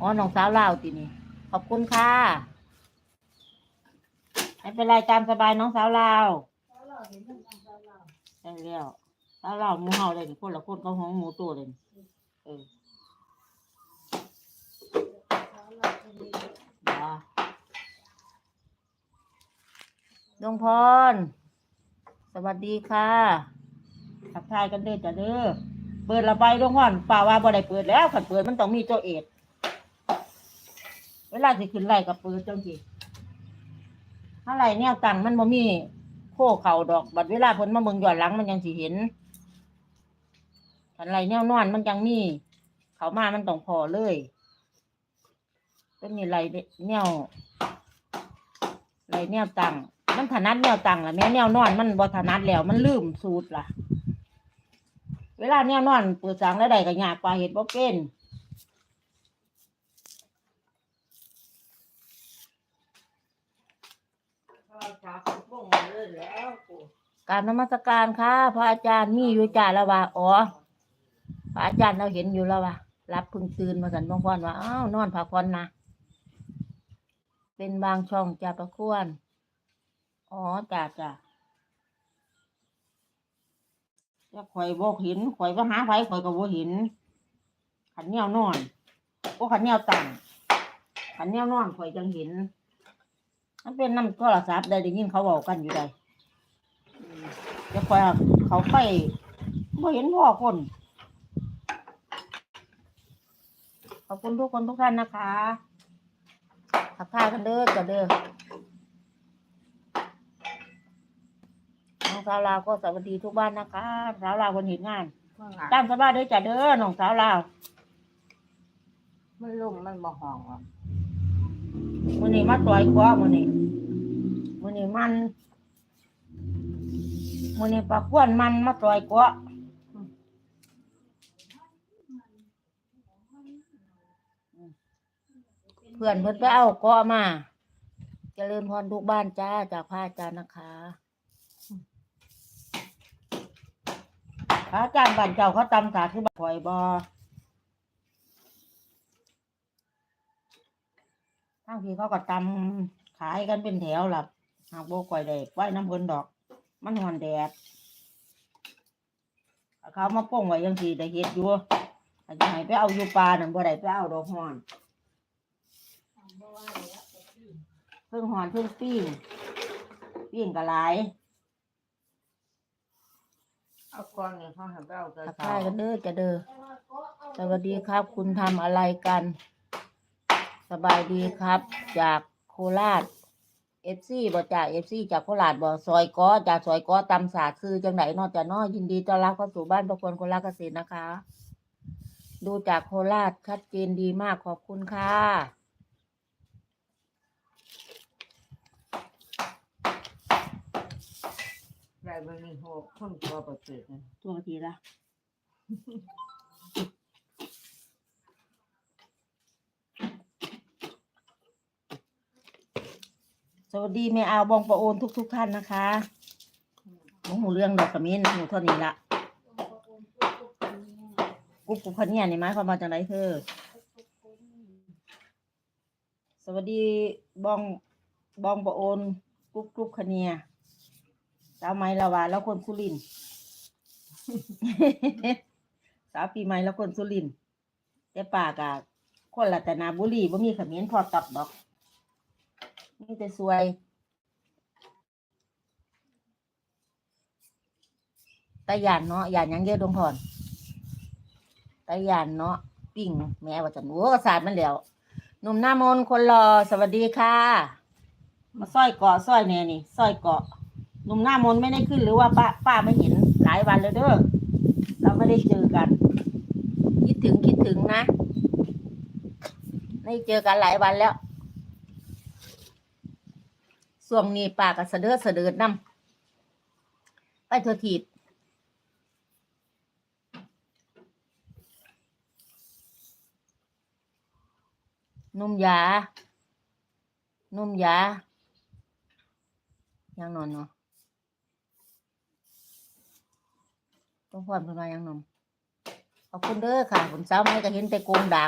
อ๋อน้องสาวลาวตินี่ขอบคุณค่ะไม่เป็นไรตามสบายน้องสาวลาวใช่แล้วสาวลาวหมูเฮาเลยนี่คนละคนเขาห้องหมูตัวเลยนี่เออจ้าดวงพร สวัสดีค่ะทักทายกันเด้อจ้ะเด้อเปิดระบายดวงพรป่าว่าบ่ได้เปิดแล้วขันเปิดมันต้องมีตัวเอก เวลาสิขึ้นไล่กับปิดจังสิถ้าไล่แนวตังมันบ่มีโค้เข่าดอก บัดเวลาเพิ่นมาเบิ่งย้อนหลังมันยังสิเห็นคันไล่แนวนอนมันยังมี เขามามันต้องพอเลยเป็นนี่ไล่แนวไล่แนวตังมันถนัดแนวตังล่ะแม่แนวนอนมันบ่ถนัดแล้ว มันลืมสูตรล่ะ เวลาแนวนอนเปิดสังแล้วใดก็ยากปลาเห็ดบ่เป็น การนมัสการค่ะพระอาจารย์มีอยู่จ่าล้วว่าอ๋อพระอาจารย์เราเห็นอยู่แล้วว่ารับพึ่งตื่นมาสันบางพรว่าอ้าวนอนพักผ่อนนะเป็นบางช่องจ่าประควรอ๋อจ่าจ่าจะข่อยบ่เห็นข่อยก็หาไผข่อยก็บ่เห็นขันแนวนอนโอ้ขันแนวตั้งขันแนวนอนข่อยจังห็น มันเป็นน้ำโทรศัพท์ได้ได้ยินเขาบอกกันอยู่ได้อืมจะข่อยอะเขาไปบ่เห็นพ่อคน ขอบคุณทุกคนทุกท่านนะคะทักทายกันเด้อจ้ะเด้อน้องสาวลาวก็สวัสดีทุกบ้านนะคะสาวลาวคนเห็นงานตามสบายเด้อจ้ะเด้อน้องสาวลาวมันลุ่มมันบ่ห้องหรอก มื้อนี้มาต่อยกว่ามื้อนี้มื้อนี้มันมื้อนี้ปลาก้วนมันมาต่อยกว่าเพื่อนเพิ่นไปเอากาะมาเจริญพรทุกบ้านจ้าจากพระอาจารย์นะคะพระอาจารย์บ้านเจ้าเขาตำสาคือบักข่อยบอ ทั้งที่เขาก็ตำขายกันเป็นแถวหลับหากโบก่อยเด็กไว้น้ำเพิ่นดอก มันหอนแดดเอาเขามาป้งไว้ยังสีได้เฮ็ดอยู่อาจจะให้ไปเอาอยู่ปลานั่นบ่ได้ไปเอาดอกหอนเพิ่งหอนเพิ่งปิ้งปิ้งกะหลายเอาก้อนนี่เขาให้ไปเอาแต่ทักเช้าทายกันเด้อจะเด้อสวัสดีครับคุณทำอะไรกัน สบายดีครับ จากโคราชเอฟซีบ่จากเอฟซีจากโคราชบ่ซอยก้อจากซอยก้อตำสาดคือจังไหนเนอกจากน้อยินดีต้อนรับเข้าสู่บ้านประคนคนรักเกษตรนะคะ ดูจากโคราชชัดเจนดีมากขอบคุณค่ะได้บ่มีหกคนตัวประเสริฐนะตัวทีละ สวัสดีแม่อาวบองประโอนทุกทุกท่านนะคะหมูหูเรื่องดอกกระมินหูเท่านี้ละกุ๊กกุ๊กพันเนี่ยนี่หมความว่าจังไรเธอ สวัสดีบองบองประโอนกุ๊กกุ๊กคเนียสาวไม้ละวาแล้วคนสุรินสาวปีใหม่แล้วคนสุรินแต่ปากะคนละแต่นาบุรีบ่มีขมิ้นพอตับดอก นี่แต่สวยตาหยานเนาะหยานยังเยอะดวงพรตาหยานเนาะปิ้งแม่ว่าจันโอ้กระสาดมันแล้วหนุ่มหน้ามนคนรอสวัสดีค่ะ มาสร้อยเกาะสร้อยแน่นี่สร้อยเกาะหนุ่มหน้ามนไม่ได้ขึ้นหรือว่าป้าป้าไม่เห็นหลายวันแล้วเด้อเราไม่ได้เจอกัน คิดถึงคิดถึงนะไม่เจอกันหลายวันแล้ว ส่วงนี้ปาก็เสะเดือดเสดือดน้ำไปทัวทีบนุ่มยา นุ่มยา ยังนอนเนาะต้องพรเพิ่นว่ายังนอนขอบคุณเด้อค่ะผมสาไม้ก็เห็นแต่โกงดาก